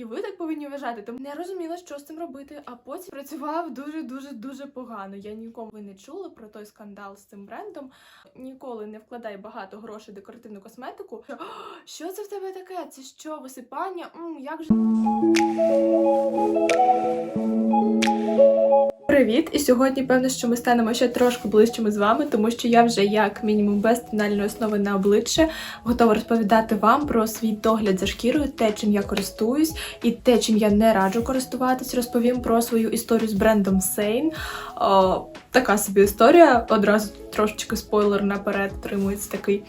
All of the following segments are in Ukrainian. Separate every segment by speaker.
Speaker 1: І ви так повинні вважати. Тому не розуміла, що з цим робити. А потім працював дуже дуже дуже погано. Я нікому не чула про той скандал з цим брендом. Ніколи не вкладай багато грошей декоративну косметику. Що це в тебе таке? Це що, висипання? М, як же. Привіт! І сьогодні певно, що ми станемо ще трошки ближчими з вами, тому що я вже як мінімум без тональної основи на обличчя готова розповідати вам про свій догляд за шкірою, те, чим я користуюсь, і те, чим я не раджу користуватись. Розповім про свою історію з брендом. О, така собі історія. Одразу трошечки спойлер наперед тримується такий.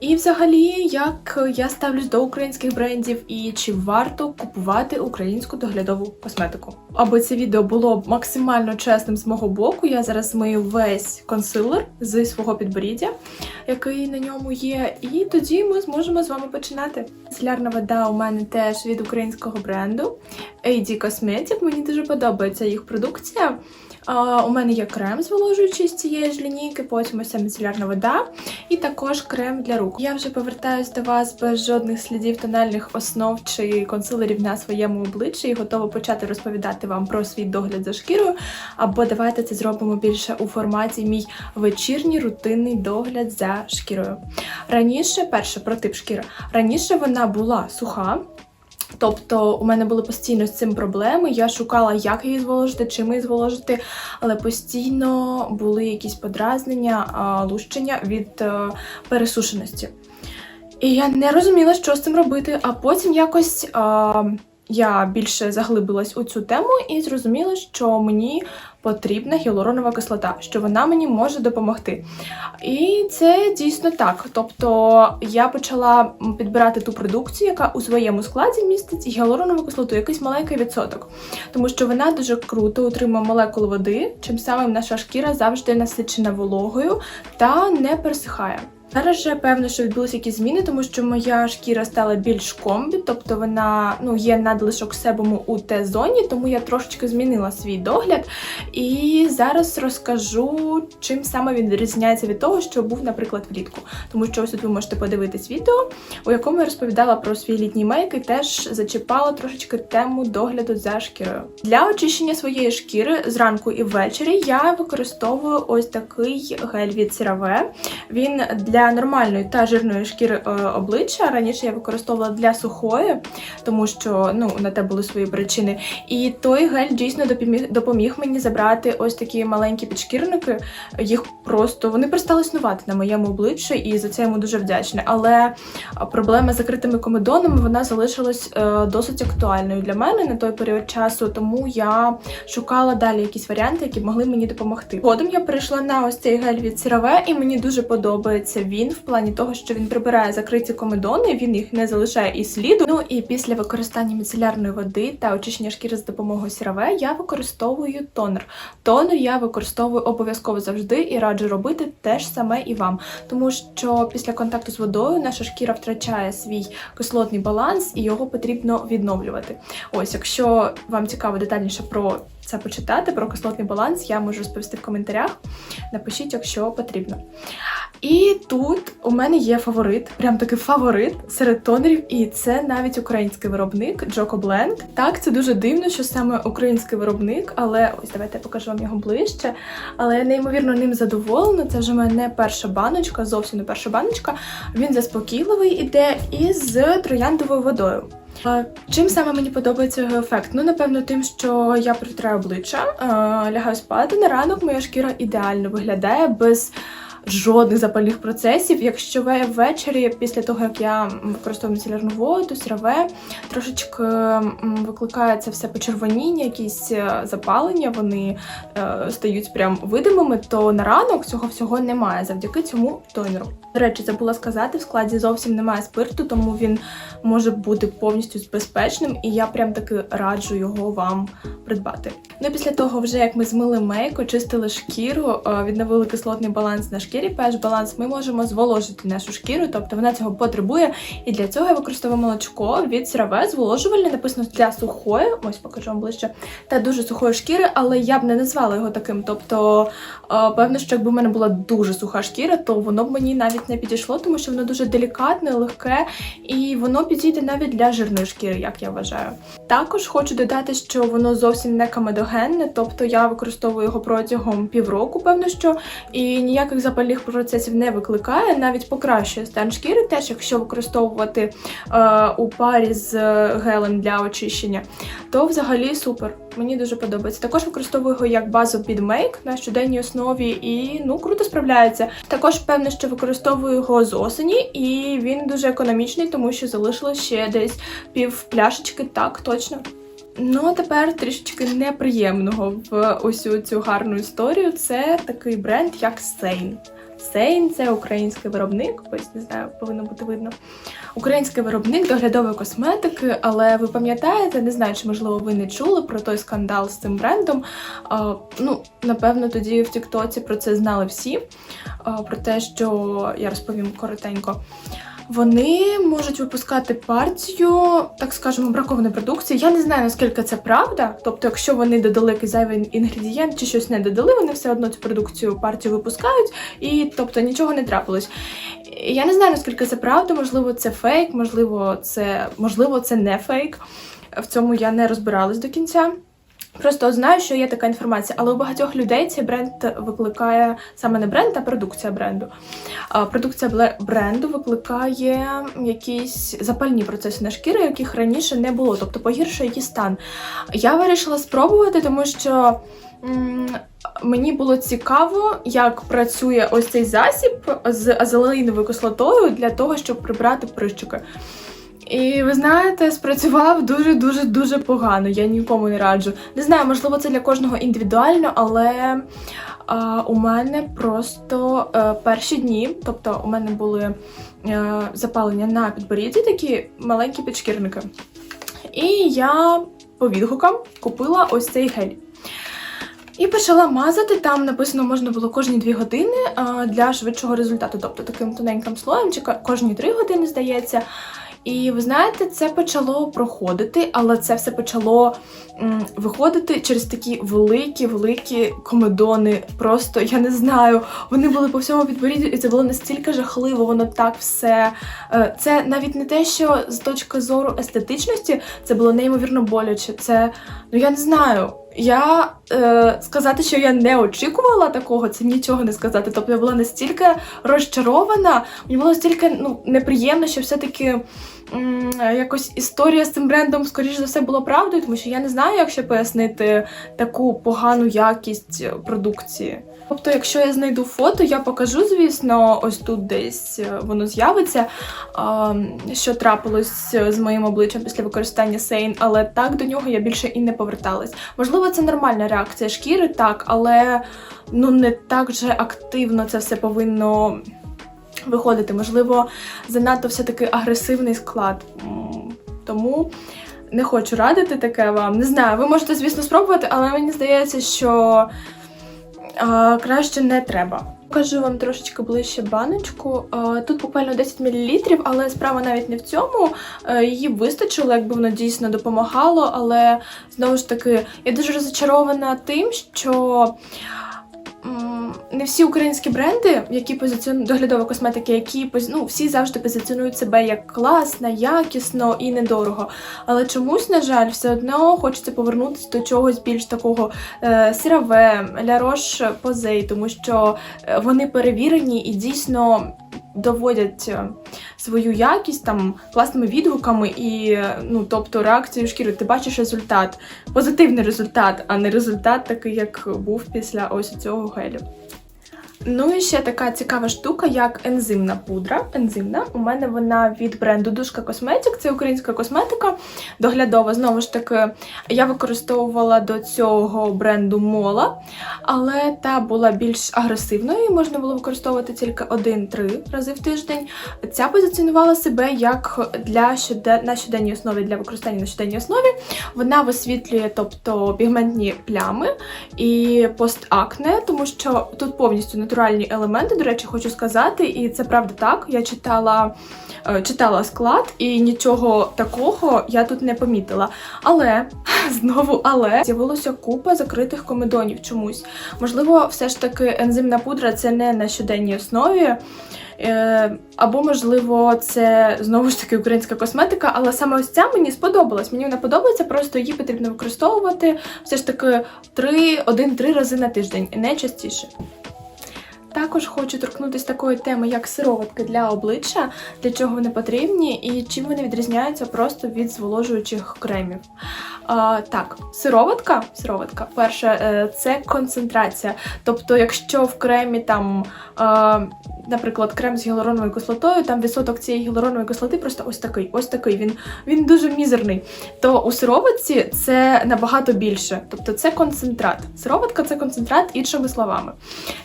Speaker 1: І взагалі, як я ставлюсь до українських брендів і чи варто купувати українську доглядову косметику. Аби це відео було максимально чесним з мого боку, я зараз змию весь консилер зі свого підборіддя, який на ньому є, і тоді ми зможемо з вами починати. Солярна вода у мене теж від українського бренду AD Cosmetic. Мені дуже подобається їх продукція. А, у мене є крем зволожуючий з цієї ж лінійки, потім ось саме солярна вода, і також крем для рук. Я вже повертаюсь до вас без жодних слідів тональних основ чи консилерів на своєму обличчі і готова почати розповідати вам про свій догляд за шкірою. Або давайте це зробимо більше у форматі мій вечірній рутинний догляд за шкірою. Раніше, перше про тип шкіри. Раніше вона була суха. Тобто у мене були постійно з цим проблеми. Я шукала, як її зволожити, чим її зволожити, але постійно були якісь подразнення, лущення від е, пересушеності. І я не розуміла, що з цим робити. А потім якось я більше заглибилась у цю тему і зрозуміла, що мені потрібна гіалуронова кислота, що вона мені може допомогти. І це дійсно так. Тобто я почала підбирати ту продукцію, яка у своєму складі містить гіалуронову кислоту, якийсь маленький відсоток, тому що вона дуже круто утримує молекули води, чим самим наша шкіра завжди насичена вологою та не пересихає. Зараз же певно, що відбулися якісь зміни, тому що моя шкіра стала більш комбі, тобто вона ну є надлишок себуму у Т-зоні, тому я трошечки змінила свій догляд. І зараз розкажу, чим саме він відрізняється від того, що був, наприклад, влітку. Тому що ось тут ви можете подивитись відео, у якому я розповідала про свій літній мейк і теж зачіпала трошечки тему догляду за шкірою. Для очищення своєї шкіри зранку і ввечері я використовую ось такий гель від CeraVe. Він для нормальної та жирної шкіри е, обличчя. Раніше я використовувала для сухої, тому що ну на те були свої причини. І той гель дійсно допоміг, допоміг мені забрати ось такі маленькі підшкірники. Їх просто вони перестали існувати на моєму обличчі, і за це йому дуже вдячна. Але проблема з закритими комедонами вона залишилась е, досить актуальною для мене на той період часу, тому я шукала далі якісь варіанти, які б могли мені допомогти. Згодом я перейшла на ось цей гель від CeraVe, і мені дуже подобається він в плані того, що він прибирає закриті комедони, він їх не залишає і сліду. Ну і після використання міцелярної води та очищення шкіри з допомогою CeraVe я використовую тонер. Тонер я використовую обов'язково завжди і раджу робити те ж саме і вам, тому що після контакту з водою наша шкіра втрачає свій кислотний баланс і його потрібно відновлювати. Ось, якщо вам цікаво детальніше про це почитати, про кислотний баланс, я можу розповісти в коментарях. Напишіть, якщо потрібно. І тут у мене є фаворит, прям такий фаворит серед тонерів, і це навіть український виробник Joko Blend. Так, це дуже дивно, що саме український виробник, але ось давайте я покажу вам його ближче. Але я неймовірно ним задоволена. Це вже мене не перша баночка, зовсім не перша баночка. Він заспокійливий іде із трояндовою водою. Чим саме мені подобається його ефект? Ну, напевно, тим, що я протираю обличчя, лягаю спати на ранок, моя шкіра ідеально виглядає без жодних запальних процесів. Якщо ви ввечері, після того як я використовую міцелярну воду, сіраве, трошечки викликає це все почервоніння, якісь е, запалення, вони е, стають прям видимими, то на ранок цього всього немає завдяки цьому тонеру. До речі, забула сказати, в складі зовсім немає спирту, тому він може бути повністю безпечним, і я прям таки раджу його вам придбати. Ну і після того, вже як ми змили мейк, очистили шкіру, е, відновили кислотний баланс на шкірі, шкірі pH баланс, ми можемо зволожити нашу шкіру, тобто вона цього потребує. І для цього я використовую молочко від CeraVe зволожувальне, написано для сухої, ось покажу вам ближче, та дуже сухої шкіри, але я б не назвала його таким. Тобто, е, певно, що якби в мене була дуже суха шкіра, то воно б мені навіть не підійшло, тому що воно дуже делікатне, легке, і воно підійде навіть для жирної шкіри, як я вважаю. Також хочу додати, що воно зовсім не камедогенне, тобто я використовую його протягом півроку, певно, що і ніяких запальних процесів не викликає, навіть покращує стан шкіри, теж якщо використовувати е, у парі з гелем для очищення, то взагалі супер. Мені дуже подобається. Також використовую його як базу під мейк на щоденній основі і ну круто справляється. Також певно, що використовую його з осені, і він дуже економічний, тому що залишилось ще десь пів пляшечки, так точно. Ну, тепер трішечки неприємного в ось цю гарну історію. Це такий бренд, як Сейн. Сейн це український виробник, ось не знаю, повинно бути видно. Український виробник доглядової косметики, але ви пам'ятаєте, не знаю, чи можливо ви не чули про той скандал з цим брендом. А, ну, напевно, тоді в Тіктоці про це знали всі. А, про те, що я розповім коротенько. Вони можуть випускати партію, так скажемо, бракованої продукції. Я не знаю, наскільки це правда. Тобто, якщо вони додали якийсь зайвий інгредієнт чи щось не додали, вони все одно цю продукцію партію випускають, і тобто нічого не трапилось. Я не знаю, наскільки це правда, можливо, це фейк, можливо, це можливо, це не фейк. В цьому я не розбиралась до кінця. Просто знаю, що є така інформація, але у багатьох людей цей бренд викликає саме не бренд, а продукція бренду. Продукція бренду викликає якісь запальні процеси на шкірі, яких раніше не було, тобто погіршує її стан. Я вирішила спробувати, тому що. Мені було цікаво, як працює ось цей засіб з азелаїновою кислотою для того, щоб прибрати прищики. І ви знаєте, спрацював дуже дуже погано. Я нікому не раджу. Не знаю, можливо, це для кожного індивідуально, але а, у мене просто е, перші дні, тобто у мене були е, запалення на підборідді, такі маленькі підшкірники. І я по відгукам купила ось цей гель. І почала мазати. Там написано, можна було кожні 2 години для швидшого результату, тобто таким тоненьким слоєм, чи кожні 3 години, здається. І ви знаєте, це почало проходити, але це все почало виходити через такі великі, великі комедони. Просто я не знаю. Вони були по всьому підборіддю, і це було настільки жахливо. Воно так все. е, Це навіть не те, що з точки зору естетичності це було неймовірно боляче. Це ну я не знаю. Я е, сказати, що я не очікувала такого, це нічого не сказати. Тобто я була настільки розчарована, мені було настільки ну, неприємно, що все-таки якось історія з цим брендом, скоріш за все, була правдою, тому що я не знаю, як ще пояснити таку погану якість продукції. Тобто, якщо я знайду фото, я покажу, звісно, ось тут десь е, воно з'явиться, що трапилось з моїм обличчям після використання Сейн, але так до нього я більше і не поверталась. Можливо, це нормальна реакція шкіри, так, але ну не так же активно це все повинно виходити. Можливо, занадто все-таки агресивний склад. Тому не хочу радити таке вам. Не знаю, ви можете, звісно, спробувати, але мені здається, що а, краще не треба. Покажу вам трошечки ближче баночку. Тут буквально 10 мл, але справа навіть не в цьому. Е, Її вистачило, якби воно дійсно допомагало, але знову ж таки, я дуже розочарована тим, що. Не всі українські бренди, які позиціонують доглядова косметики, які ну, всі завжди позиціонують себе як класно, якісно і недорого. Але чомусь, на жаль, все одно хочеться повернутися до чогось більш такого е, сіраве, Ля Рош Позей, тому що е, вони перевірені і дійсно доводять е, свою якість там класними відгуками і е, ну, тобто реакцією шкіри. Ти бачиш результат, позитивний результат, а не результат такий, як був після ось цього гелю. Ну і ще така цікава штука, як ензимна пудра. Ензимна. У мене вона від бренду Душка Косметик. Це українська косметика доглядова. Знову ж таки, я використовувала до цього бренду Мола, але та була більш агресивною. і Можна було використовувати тільки один-три рази в тиждень. Ця позиціонувала себе як для щоден... на щоденній основі для використання на щоденній основі. Вона висвітлює, тобто пігментні плями і постакне, тому що тут повністю натуральні елементи, до речі, хочу сказати, і це правда так. Я читала, е, читала склад і нічого такого я тут не помітила. Але знову, але з'явилося купа закритих комедонів чомусь. Можливо, все ж таки ензимна пудра це не на щоденній основі. Е, Або, можливо, це знову ж таки українська косметика, але саме ось ця мені сподобалась. Мені вона подобається, просто її потрібно використовувати все ж таки 3, 1-3 рази на тиждень, не частіше. Також хочу торкнутися такої теми, як сироватки для обличчя, для чого вони потрібні і чим вони відрізняються просто від зволожуючих кремів. А, так, сироватка, сироватка, перше, е, це концентрація. Тобто, якщо в кремі там, а, наприклад, крем з гіалуроновою кислотою, там відсоток цієї гіалуронової кислоти просто ось такий, ось такий. Він, він дуже мізерний. То у сироватці це набагато більше. Тобто це концентрат. Сироватка це концентрат, іншими словами,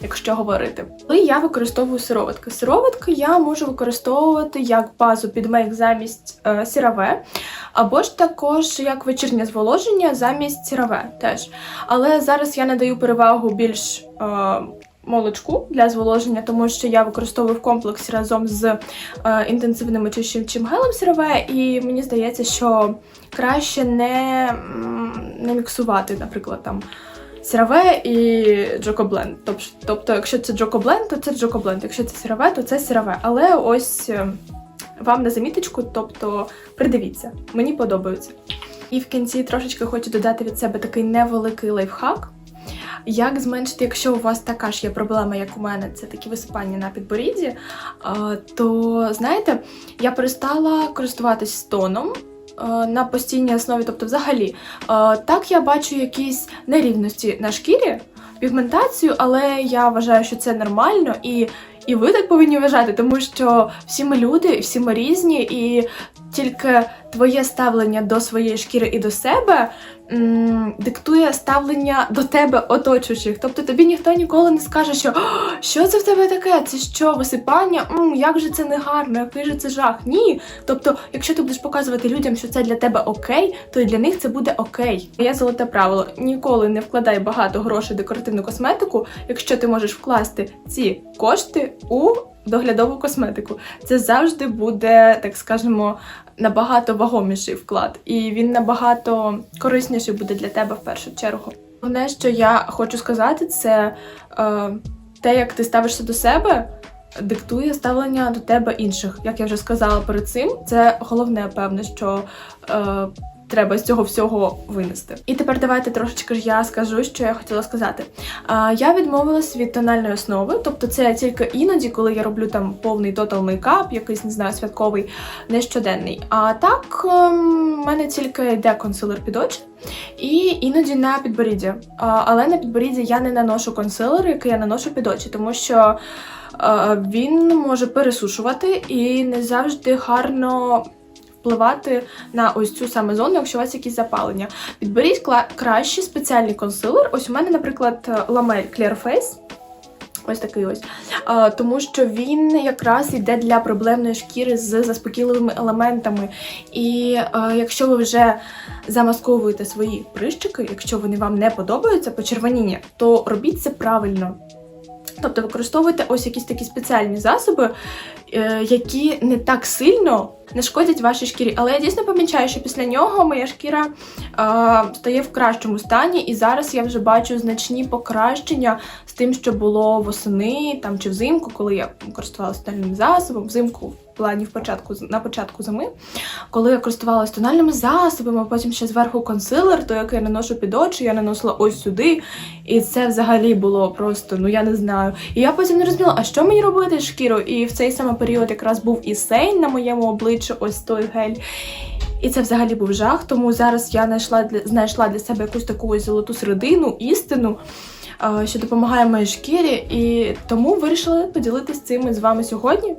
Speaker 1: якщо говорити. Коли я використовую сироватки. Сироватки я можу використовувати як базу під мейк замість е, сіраве, або ж також як вечірнє зволоження замість сіраве теж. Але зараз я надаю перевагу більш. Е, Молочку для зволоження, тому що я використовую в комплексі разом з е, інтенсивним очищуючим гелем сірове, і мені здається, що краще не, не міксувати, наприклад, там сіраве і джокобленд. Тобто, якщо це джокобленд, то це джокобленд. Якщо це сіраве, то це сіраве. Але ось е, вам на заміточку, тобто придивіться, мені подобаються. І в кінці трошечки хочу додати від себе такий невеликий лайфхак. Як зменшити, якщо у вас така ж є проблема, як у мене, це такі висипання на підборідді, е, то знаєте, я перестала користуватись тоном на постійній основі, тобто взагалі. Е, Так я бачу якісь нерівності на шкірі, пігментацію, але я вважаю, що це нормально і. І ви так повинні вважати, тому що всі ми люди, всі ми різні, і тільки твоє ставлення до своєї шкіри і до себе м, диктує ставлення до тебе оточуючих. Тобто тобі ніхто ніколи не скаже, що що це в тебе таке? Це що, висипання? М, як же це не гарно, який же це жах? Ні. Тобто, якщо ти будеш показувати людям, що це для тебе окей, то і для них це буде окей. Є золоте правило: ніколи не вкладай багато грошей в декоративну косметику, якщо ти можеш вкласти ці кошти у доглядову косметику. Це завжди буде, так скажемо, набагато вагоміший вклад, і він набагато корисніший буде для тебе в першу чергу. Головне, що я хочу сказати, це е, те, як ти ставишся до себе. Диктує ставлення до тебе інших. Як я вже сказала перед цим, це головне, певне, що е, треба з цього всього винести. І тепер давайте трошечки ж я скажу, що я хотіла сказати. А, я відмовилась від тональної основи, тобто це тільки іноді, коли я роблю там повний тотал мейкап, якийсь не знаю, святковий, не щоденний. А так ем, в мене тільки йде консилер під очі. І іноді на підборіддя. Але на підборіддя я не наношу консилер, який я наношу під очі, тому що е, він може пересушувати і не завжди гарно впливати на ось цю саме зону, якщо у вас якісь запалення. Підберіть краще спеціальний консилер. Ось у мене, наприклад, ламель Clear Face. Ось такий ось. А, тому що він якраз йде для проблемної шкіри з заспокійливими елементами. І а, якщо ви вже замасковуєте свої прищики, якщо вони вам не подобаються, почервоніння, то робіть це правильно. Тобто використовуйте ось якісь такі спеціальні засоби, е, які не так сильно не шкодять вашій шкірі. Але я дійсно помічаю, що після нього моя шкіра е, стає в кращому стані, і зараз я вже бачу значні покращення з тим, що було восени там чи взимку, коли я користувалася стальним засобом, взимку плані в початку на початку зими, коли я користувалася тональними засобами, а потім ще зверху консилер, то який я наношу під очі, я наносила ось сюди. І це взагалі було просто, ну я не знаю. І я потім не розуміла, а що мені робити з шкірою? І в цей саме період якраз був і сейн на моєму обличчі, ось той гель. І це взагалі був жах. Тому зараз я знайшла для знайшла для себе якусь таку золоту середину, істину, що допомагає моїй шкірі, і тому вирішила поділитися цим з вами сьогодні.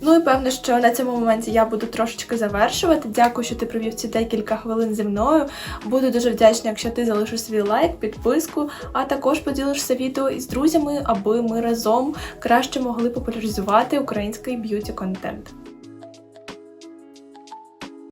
Speaker 1: Ну і певно, що на цьому моменті я буду трошечки завершувати. Дякую, що ти провів ці декілька хвилин зі мною. Буду дуже вдячна, якщо ти залишиш свій лайк, підписку, а також поділишся відео із друзями, аби ми разом краще могли популяризувати український б'юті контент.